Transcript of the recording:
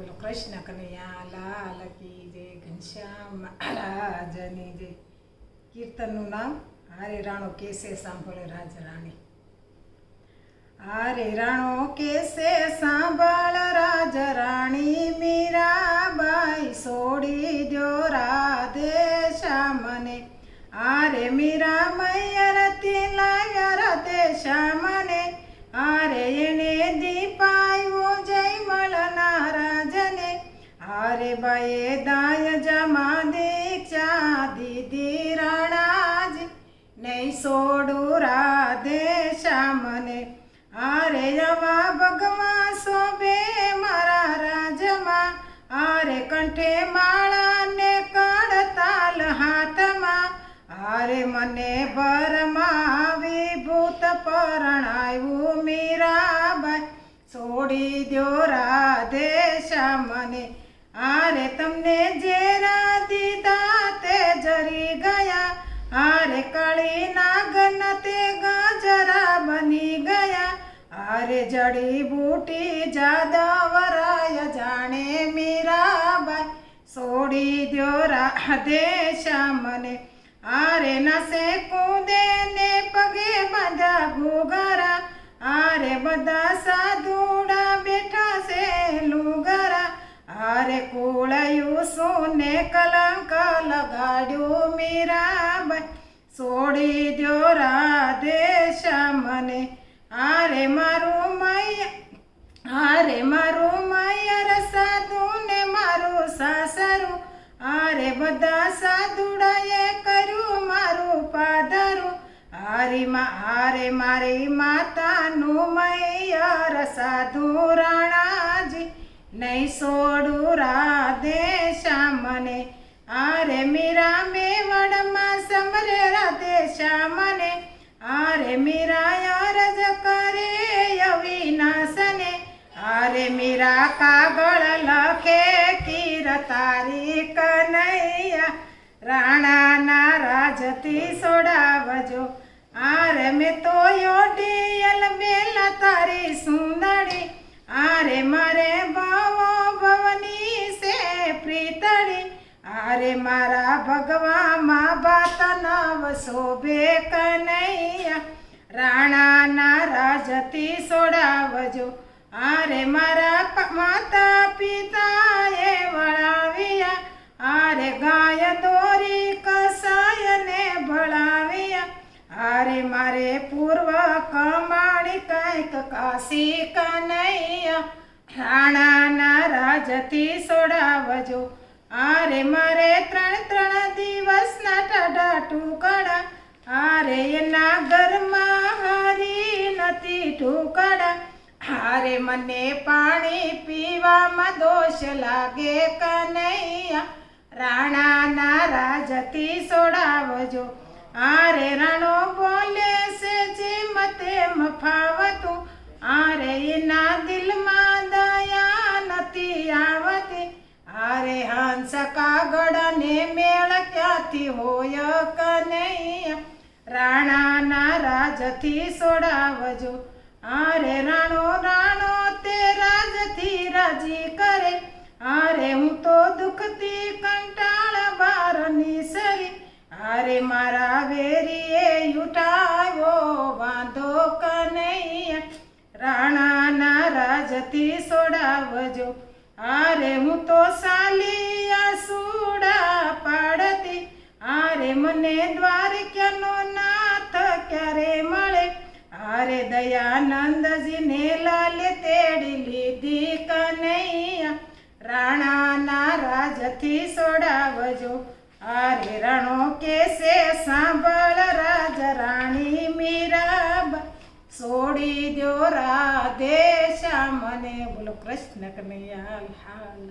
બોલો, કૃષ્ણ કનૈયા, લાલ કી જય, ઘનશ્યામ, મહારાજની જય. કીર્તનનું નામ હારે રાણો કેસે સાંભળે રાજ રાણી. હારે રાણો કેસે સાંભળ રાજ રાણી, મીરાબાઈ છોડી દ્યો રાધે શ્યામને. હારે મીરા મૈયરથી લાવ્યા રાધે શ્યામને આરે બાએ દાય જમા દીક્ષા દીદી રણાજ નહીં સોડું રાધે શ્યામને આરે જવા ભગવા શોભે મારા રાજમાં આરે કંઠે માળા ને કડતાલ હાથમાં આરે મને ભરમાં વિભૂત પરણાયું મીરાબાઈ છોડી દ્યો રાધે શ્યામને આરે તમને જે દીધા તે જરી ગયા. આરે કળી નાગન તે ગજરા બની ગયા. આરે જડી બૂટી જાદવરાય જાણે મીરાબાઈ. છોડી દ્યો રાધે શ્યામને. આરે નસે કૂદે ને પગે બધા ઘુઘરા. આરે બધા સાધુડા બેઠા છે લુગારા. આરે કુળયું સોને કલંક લગાડ્યો મીરાબાઈ? છોડી દ્યો રાધે શ્યામને. આરે મારું મૈયા આરે મારું મૈયર સાધુ ને મારું સાસરું. આરે બધા સાધુડાએ કર્યું મારું પાદરું. હારીમાં હારે મારી માતાનું મૈયર સાધુ રાણાજી. નહીં સોડું રાધે આરે મીરા અરજ કરે અવિનાશને. આરે મીરા કાગળ લખે કીર તારી કનૈયા. રાણાના રાજથી સોડાવજો. આરે મેં તો યોડિયલ બેલ તારી સુંદરી આરે મારે ભવો ભવની સે પ્રીતળી આરે મારા ભગવામાં બાત નવ શોભે કનૈયા. રાણાના રાજથી સોડાવજો. આરે મારા માતા માતા પિતાએ વળાવ્યા. આરે ગાય દોરી કસાયને ભળાવ્યા. આરે મારે પૂર્વ કમાણી કંઈક કાશી કનૈયા. રાણાના રાજથી સોડાવજો. આરે મારે ત્રણ ત્રણ દિવસના ટાઢા ટુકડા. આરે એના ઘરમાં ઢુકડા હારે મને પાણી પીવામાં દોષ લાગે કનૈયા. રાણાના રાજથી સોડાવજો, આરે રાણો બોલે છે જેમ તેમ મફાવતું આરે એના દિલમાં દયા નથી આવતી. આરે હંસ કાગળને મેળ ક્યાંથી હોય કનૈયા. રાણાના રાજથી સોડાવજો આરે રાણો રાણો, તે રાજથી રાજી કરે. આરે હું તો દુખતી કંટાળ બાર નિસરી આરે મારા વેરીએ ઉઠાવ્યો વાંધો કનૈયા. રાણાના રાજથી સોડાવજો. આરે હું તો સાલિયા સુડા પાડતી. આરે મને દ્વારક્યાનો ના આરે દયાનંદજીને લાલે તેડી લીધી કનૈયા. રાણાના રાજથી સોડાવજો. આરે રણો કેસે સાંભળ રાજ રાણી મીરાબા. છોડી દ્યો રાધે શ્યામને બોલો કૃષ્ણ કનૈયા હાલ